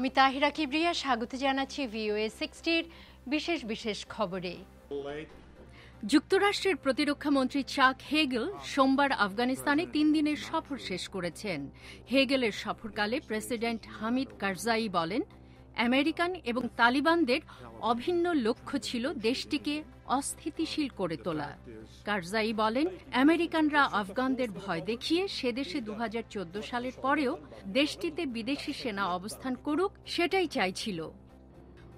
আমি তাহিরা কিবরিয়া, স্বাগত জানাচ্ছি ভিওএ সিক্সটির বিশেষ বিশেষ খবরে। যুক্তরাষ্ট্রের প্রতিরক্ষা মন্ত্রী চাক হেগেল সোমবার আফগানিস্তানে তিন দিনের সফর শেষ করেছেন। হেগেলের সফরকালে প্রেসিডেন্ট হামিদ কারজাই বলেন আমেরিকান এবং তালিবানদের অভিন্ন লক্ষ্য ছিল দেশটিকে অস্থিতিশীল করে তোলা। কারজাই বলেন, আমেরিকানরা আফগানদের ভয় দেখিয়ে সে দেশে দু হাজার চোদ্দ সালের পরেও দেশটিতে বিদেশি সেনা অবস্থান করুক সেটাই চাইছিল।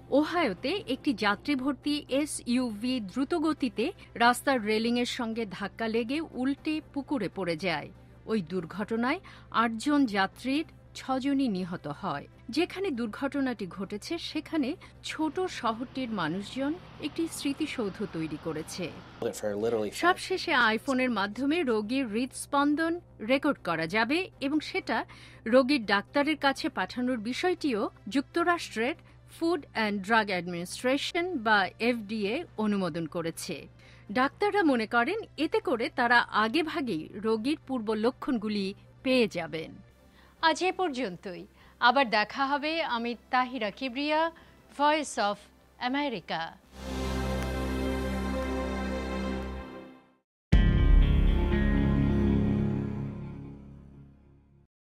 ওহায়োতে একটি যাত্রী ভর্তি এস ইউভি দ্রুতগতিতে রাস্তার রেলিংয়ের সঙ্গে ধাক্কা লেগে উল্টে পুকুরে পড়ে যায়। ওই দুর্ঘটনায় আটজন যাত্রীর ছজনই নিহত হয়। যেখানে দুর্ঘটনাটি ঘটেছে, সেখানে ছোট শহরটির মানুষজন একটি স্মৃতিসৌধ তৈরি করেছে। সবশেষে আইফোনের মাধ্যমে রোগীর হৃদস্পন্দন রেকর্ড করা যাবে এবং সেটা রোগীর ডাক্তারের কাছে পাঠানোর বিষয়টিও যুক্তরাষ্ট্রের ফুড অ্যান্ড ড্রাগ অ্যাডমিনিস্ট্রেশন বা এফডিএ অনুমোদন করেছে। ডাক্তাররা মনে করেন, এতে করে তারা আগেভাগেই রোগীর পূর্ব লক্ষণগুলি পেয়ে যাবেন। আজ এ পর্যন্তই। আবার দেখা হবে আমি Tahira Kibria voice of America